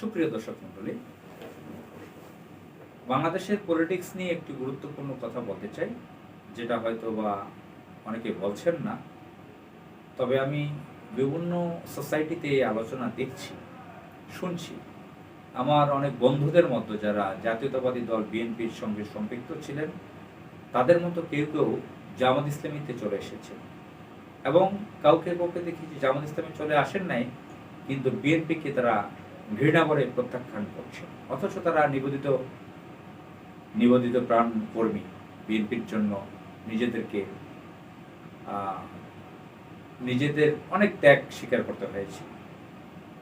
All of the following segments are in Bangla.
সুপ্রিয় দর্শক মন্ডলী বাংলাদেশের পলিটিক্স নিয়ে একটি গুরুত্বপূর্ণ কথা বলতে চাই, যেটা হয়তো বা অনেকে বলছেন না, তবে আমি বিভিন্ন সোসাইটিতে এই আলোচনা দেখছি, শুনছি। আমার অনেক বন্ধুদের মধ্যে যারা জাতীয়তাবাদী দল বিএনপির সঙ্গে সম্পৃক্ত ছিলেন, তাদের মতো কেউ কেউ জামাত ইসলামীতে চলে এসেছে। এবং কাউকে কাউকে দেখি যে জামাত ইসলামী চলে আসেন নাই, কিন্তু বিএনপিকে তারা ঘৃণা করে প্রত্যাখ্যান করছে। অথচ তারা নিবেদিত নিবেদিত প্রাণ কর্মী বিএনপির জন্য নিজেদেরকে নিজেদের অনেক ত্যাগ স্বীকার করতে হয়েছে।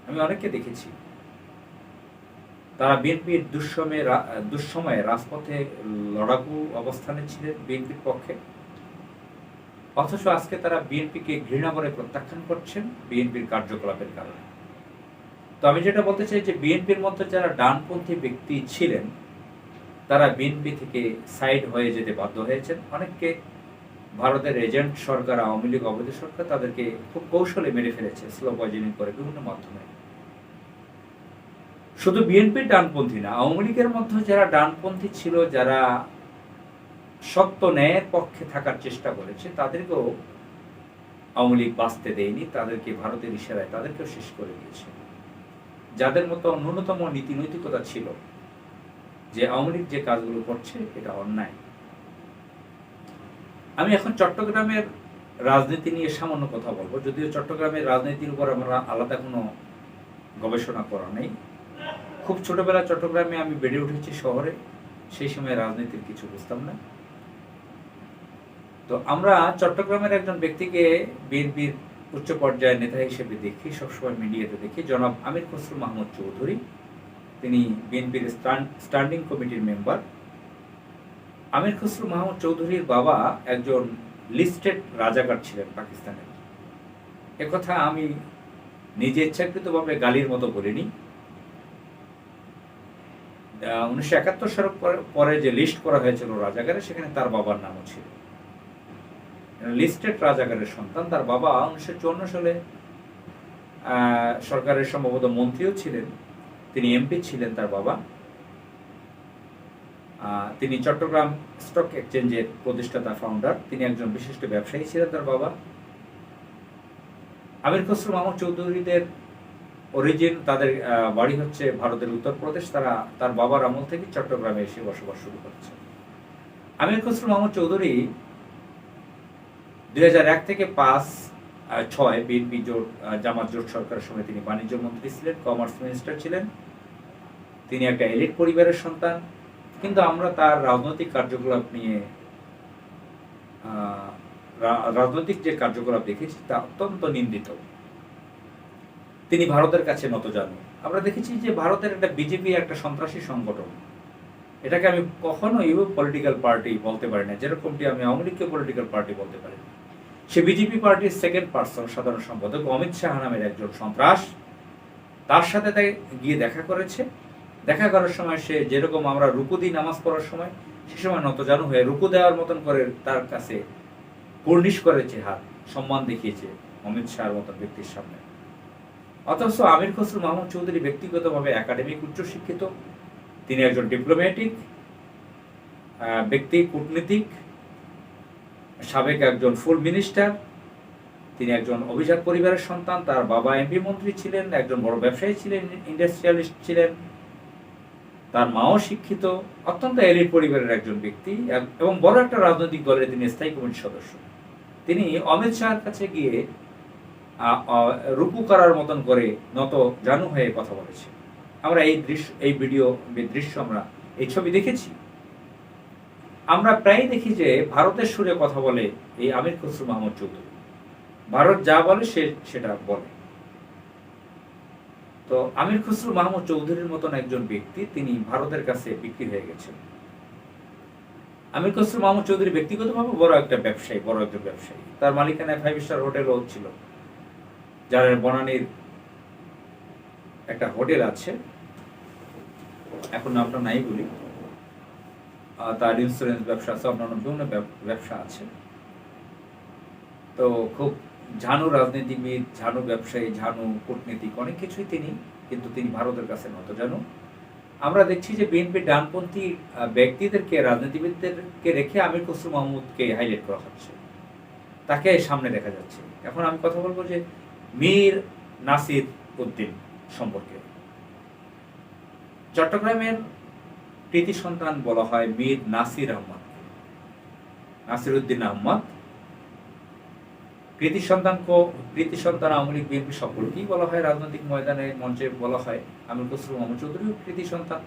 আমি অনেককে দেখেছি। তারা বিএনপির দুঃসময়ে দুঃসময়ে রাজপথে লড়াকু অবস্থানে ছিলেন বিএনপির পক্ষে। অথচ আজকে তারা বিএনপিকে ঘৃণা করে প্রত্যাখ্যান করছেন বিএনপির কার্যকলাপের কারণে। তো আমি যেটা বলতে চাই যে বিএনপির মধ্যে যারা ডানপন্থী ব্যক্তি ছিলেন, তারা বিএনপি থেকে সাইড হয়ে যেতে বাধ্য হয়েছেন। অনেককে ভারতের এজেন্ট সরকার, আওয়ামী লীগ, অবৈধ সরকার তাদেরকে খুব কৌশলে মেরে ফেলেছে স্লো পয়জনিং করে বিভিন্ন মাধ্যমে। শুধু বিএনপির ডানপন্থী না, আওয়ামী লীগের মধ্যে যারা ডানপন্থী ছিল, যারা সত্য ন্যায়ের পক্ষে থাকার চেষ্টা করেছে, তাদেরকেও আওয়ামী লীগ বাঁচতে দেয়নি, তাদেরকে ভারতের ইশারায় তাদেরকেও শেষ করে দিয়েছে। যাদের মতো ন্যূনতম নীতি নৈতিকতা ছিল, যে আওয়ামী লীগ যে কাজগুলো করছে, এটা অন্যায়। আমি এখন চট্টগ্রামের রাজনীতি নিয়ে সামান্য কথা বলব। যদিও চট্টগ্রামের রাজনীতির উপর আমরা আলাদা কোনো গবেষণা করা নেই। খুব ছোটবেলা চট্টগ্রামে আমি বেড়ে উঠেছি শহরে, সেই সময় রাজনীতির কিছু বুঝতাম না। তো আমরা চট্টগ্রামের একজন ব্যক্তিকে বিএনপির উচ্চ পর্যায়ের নেতা হিসেবে দেখি, সবসময় মিডিয়াতে দেখি। জনাব আমির খসরু মাহমুদ চৌধুরী, তিনি বিএনপির স্ট্যান্ডিং কমিটির মেম্বার। আমির খসরু মাহমুদ চৌধুরীর বাবা একজন লিস্টেড রাজাকার ছিলেন পাকিস্তানের। একথা আমি নিজে ইচ্ছাকৃতভাবে গালির মতো বলিনি। উনিশশো একাত্তর সালের পরে- যে লিস্ট করা হয়েছিল রাজাকারে, সেখানে তার বাবার নামও ছিল। লিস্টেড রাজাকারের সন্তান। তার বাবা উনিশশো চুয়ান্ন সালে সরকারের সম্ভবত মন্ত্রীও ছিলেন। তিনি এমপি ছিলেন তার বাবা। তিনি চট্টগ্রাম স্টক এক্সচেঞ্জের প্রতিষ্ঠাতা ফাউন্ডার তিনি একজন বিশিষ্ট ব্যবসায়ী ছিলেন তার বাবা। আমির খসরু মাহমুদ চৌধুরীদের অরিজিন তাদের বাড়ি হচ্ছে ভারতের উত্তরপ্রদেশ। তারা, তার বাবার আমল থেকে চট্টগ্রামে এসে বসবাস শুরু করেছে। আমির খসরু মাহমুদ চৌধুরী দুই থেকে পাঁচ ছয় বিএনপি জোট জামাত জোট সরকারের সময় তিনি বাণিজ্য মন্ত্রী ছিলেন, কমার্স মিনিস্টার ছিলেন। তিনি একটা এলিট পরিবারের সন্তান, কিন্তু আমরা তার রাজনৈতিক কার্যকলাপ নিয়ে রাজনৈতিক যে কার্যকলাপ দেখেছি তা অত্যন্ত নিন্দিত। তিনি ভারতের কাছে নত জানু আমরা দেখেছি যে ভারতের একটা বিজেপি একটা সন্ত্রাসী সংগঠন। এটাকে আমি কখনোই পলিটিক্যাল পার্টি বলতে পারি না, যেরকমটি আমি আওয়ামী লীগকে পলিটিক্যাল পার্টি বলতে পারি না। সে বিজেপি পার্টির সেকেন্ড পার্সন সাধারণ সম্পাদক অমিত শাহ নামের একজন সন্ত্রাস। তার সাথে গিয়ে দেখা করেছে। দেখা করার সময় সে যেরকম আমরা রুকু দিই নামাজ পড়ার সময়, সে সময় নতজানু হয়ে রুকু দেওয়ার মতন করে তার কাছে কুর্নিশ করেছে হাত সম্মান দেখিয়েছে অমিত শাহর মতন ব্যক্তির সামনে। অথচ আমির খসরু মাহমুদ চৌধুরী ব্যক্তিগতভাবে একাডেমিক উচ্চশিক্ষিত তিনি একজন ডিপ্লোম্যাটিক ব্যক্তি, কূটনীতিক। সাবেক একজন ফুল মিনিস্টার, তিনি একজন অভিজাত পরিবারের সন্তান, তার বাবা এমপি মন্ত্রী ছিলেন, একজন বড় ব্যবসায়ী ছিলেন ইন্ডাস্ট্রিয়ালিস্ট ছিলেন, তার মাও শিক্ষিত, অত্যন্ত এলিট পরিবারের একজন ব্যক্তি এবং বড় একটা রাজনৈতিক দলের তিনি স্থায়ী কমিটির সদস্য। তিনি অমিত শাহের কাছে গিয়ে রুকু করার মতন করে নত জানু হয়ে কথা বলেছে আমরা এই দৃশ্য, এই ভিডিও দৃশ্য আমরা, এই ছবি দেখেছি। আমরা প্রায়ই দেখি যে ভারতের সুরে কথা বলে এই আমির খসরু মাহমুদ চৌধুরী। ভারত যা বলে সে সেটা বলে। তো আমির খসরু মাহমুদ চৌধুরীর মতন একজন ব্যক্তি তিনি ভারতের কাছে বিক্রি হয়ে গেছেন। আমির খসরু মাহমুদ চৌধুরী ব্যক্তিগতভাবে বড় একটা ব্যবসায়ী, বড় একজন ব্যবসায়ী। তার মালিকানায় ফাইভ স্টার হোটেলও ছিল। যার বনানীর একটা হোটেল আছে। এখন নামটা নাই বলি। তার ইন্স্যুরেন্স ব্যবসা আছে, অন্যান্য বিভিন্ন ব্যবসা আছে। তো খুব ঝানু রাজনীতিবিদ, ঝানু ব্যবসায়ী, ঝানু কূটনীতিক অনেক কিছুই তিনি, কিন্তু তিনি ভারতের কাছে নত জানু। আমরা দেখছি যে বিএনপি ডানপন্থী ব্যক্তিদেরকে, রাজনীতিবিদদেরকে রেখে আমির খসরু মাহমুদকে হাইলাইট করা হচ্ছে। তাকে সামনে দেখা যাচ্ছে। এখন আমি কথা বলব যে মীর নাসির উদ্দিন সম্পর্কে। চট্টগ্রামের কৃতি সন্তান বলা হয় মীর নাসির আহমদ। নাসির উদ্দিন আহমদ। কৃতি সন্তান কৃতি সন্তান আওয়ামী লীগ বিএনপি সকলকেই বলা হয় রাজনৈতিক ময়দানে মঞ্চে বলা হয়। আমির খসরু মোহাম্মদ চৌধুরীও কৃতি সন্তান।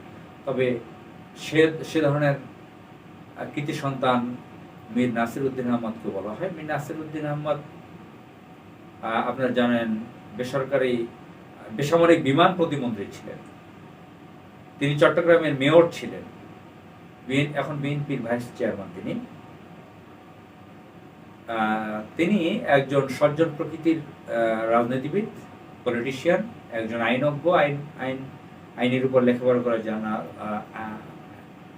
তবে সে সে ধরনের কৃতি সন্তান মীর নাসির উদ্দিন আহমদকে বলা হয়। মীর নাসির উদ্দিন আহমদ আহ, আপনারা জানেন বেসরকারি বেসামরিক বিমান প্রতিমন্ত্রী ছিলেন। তিনি চট্টগ্রামের মেয়র ছিলেন। এখন বিএনপির ভাইস চেয়ারম্যান তিনি। তিনি একজন সজ্জন প্রকৃতির রাজনীতিবিদ পলিটিশিয়ান একজন আইনজ্ঞ, আইন আইন, আইনের উপর লেখাপড়া করা জানা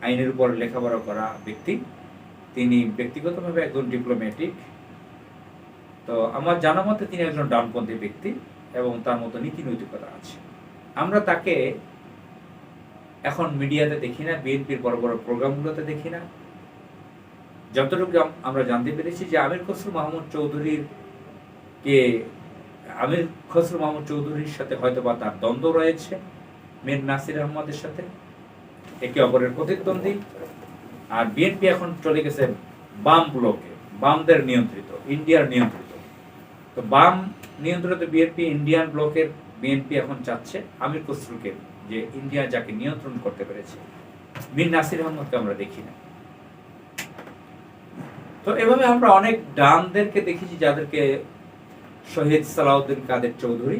আইনের উপর লেখাপড়া করা ব্যক্তি। তিনি ব্যক্তিগতভাবে একজন ডিপ্লোম্যাটিক তো আমার জানা মতে তিনি একজন ডানপন্থী ব্যক্তি এবং তার মতো নীতি নৈতিকতা আছে। আমরা তাকে এখন মিডিয়াতে দেখি না, বিএনপির বড় বড় প্রোগ্রামগুলোতে দেখি না। যতটুকু আমরা জানতে পেরেছি যে আমির খসরু মাহমুদ চৌধুরীর কে, আমির খসরু মাহমুদ চৌধুরীর সাথে হয়তো বা তার দ্বন্দ্ব রয়েছে, মীর নাসির আহমদের সাথে, একে অপরের প্রতিদ্বন্দ্বী। আর বিএনপি এখন চলে গেছে বাম ব্লকে, বামদের নিয়ন্ত্রিত, ইন্ডিয়ার নিয়ন্ত্রিত। তো বাম নিয়ন্ত্রিত বিএনপি, ইন্ডিয়ান ব্লকের বিএনপি এখন চাচ্ছে আমির খসরুকে যে ইন্ডিয়া যাকে নিয়ন্ত্রণ করতে পেরেছে। মীর নাসির আহমদকে আমরা দেখি না। তো এভাবে আমরা অনেক ডানদেরকে দেখেছি যাদেরকে শহীদ সালাউদ্দিন কাদের চৌধুরী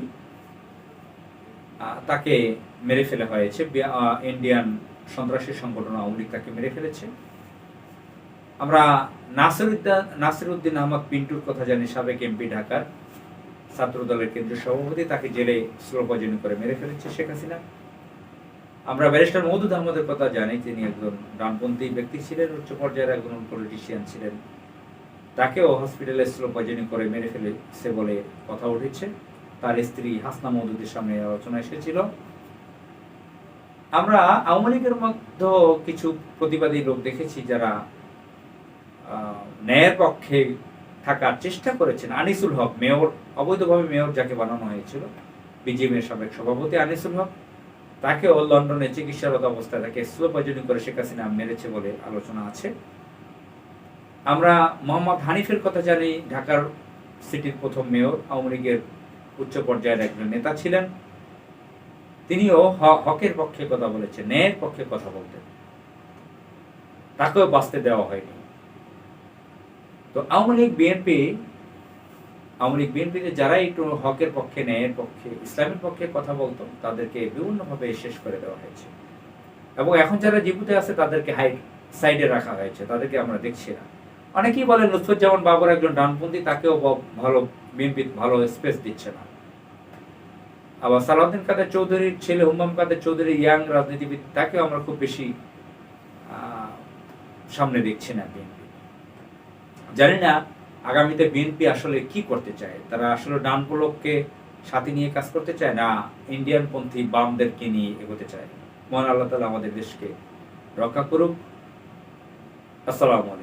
তাকে মেরে ফেলা হয়েছে। ইন্ডিয়ান সন্ত্রাসী সংগঠন আওয়ামী লীগ তাকে মেরে ফেলেছে। আমরা নাসিরুদ্দিন নাসিরুদ্দিন আহমদ পিন্টুর কথা জানি, সাবেক এমপি ঢাকার ছাত্র দলের কেন্দ্রীয় সভাপতি, তাকে জেলে স্লোপজনী করে মেরে ফেলেছে শেখ হাসিনা। আমরা ব্যারিস্টার মৌদুদ আহমদের কথা জানি, তিনি একজন ডানপন্থী ব্যক্তি ছিলেন, উচ্চ পর্যায়ের একজন পলিটিশিয়ান ছিলেন। তাকেও হসপিটালে স্লো করে মেরে ফেলেছে বলে কথা উঠেছে। তার স্ত্রী হাসনা মৌদুদের সামনে আলোচনা এসেছিল। আমরা আওয়ামী লীগের মধ্যে কিছু প্রতিবাদী লোক দেখেছি যারা ন্যায়ের পক্ষে থাকার চেষ্টা করেছেন। আনিসুল হক, মেয়র, অবৈধভাবে মেয়র যাকে বানানো হয়েছিল বিজেপির সাবেক সভাপতি আনিসুল হক। তাকেও লন্ডনে চিকিৎসারত অবস্থায় তাকে স্লো পয়জনিং করে শেখ হাসিনা মেরেছে বলে আলোচনা আছে। আমরা মোহাম্মদ হানিফের কথা জানি, ঢাকার সিটির প্রথম মেয়র, আওয়ামী লীগের উচ্চ পর্যায়ের একজন নেতা ছিলেন। তিনিও হকের পক্ষে কথা বলেছেন, ন্যায়ের পক্ষে কথা বলতেন। তাকেও বাঁচতে দেওয়া হয়নি। তো আওয়ামী লীগ, বিএনপি আওয়ামী লীগ বিএনপিতে যারা একটু হকের পক্ষে ন্যায়ের পক্ষে, ইসলামের পক্ষে কথা বলতো, তাদেরকে বিভিন্নভাবে শেষ করে দেওয়া হয়েছে। এবং এখন যারা জীবিত আছে, তাদেরকে হাইড সাইডে রাখা হয়েছে, তাদেরকে আমরা দেখছি না। অনেকেই বলেন লুৎফুজ্জামান বাবর একজন ডানপন্থী, তাকেও ভালো বিএনপি ভালো স্পেস দিচ্ছে না। আবার সালাউদ্দিন কাদের চৌধুরীর ছেলে হুমাম কাদের চৌধুরী ইয়াং রাজনীতিবিদ, তাকেও আমরা খুব বেশি সামনে দেখছি না বিএনপি। জানি না আগামীতে বিএনপি আসলে কি করতে চায়? তারা আসলে ডান ব্লককে সাথে নিয়ে কাজ করতে চায় না ইন্ডিয়ান পন্থী বামদেরকে নিয়ে এগোতে চায়? মহান আল্লাহ তালা আমাদের দেশকে রক্ষা করুক। আসসালামু আলাইকুম।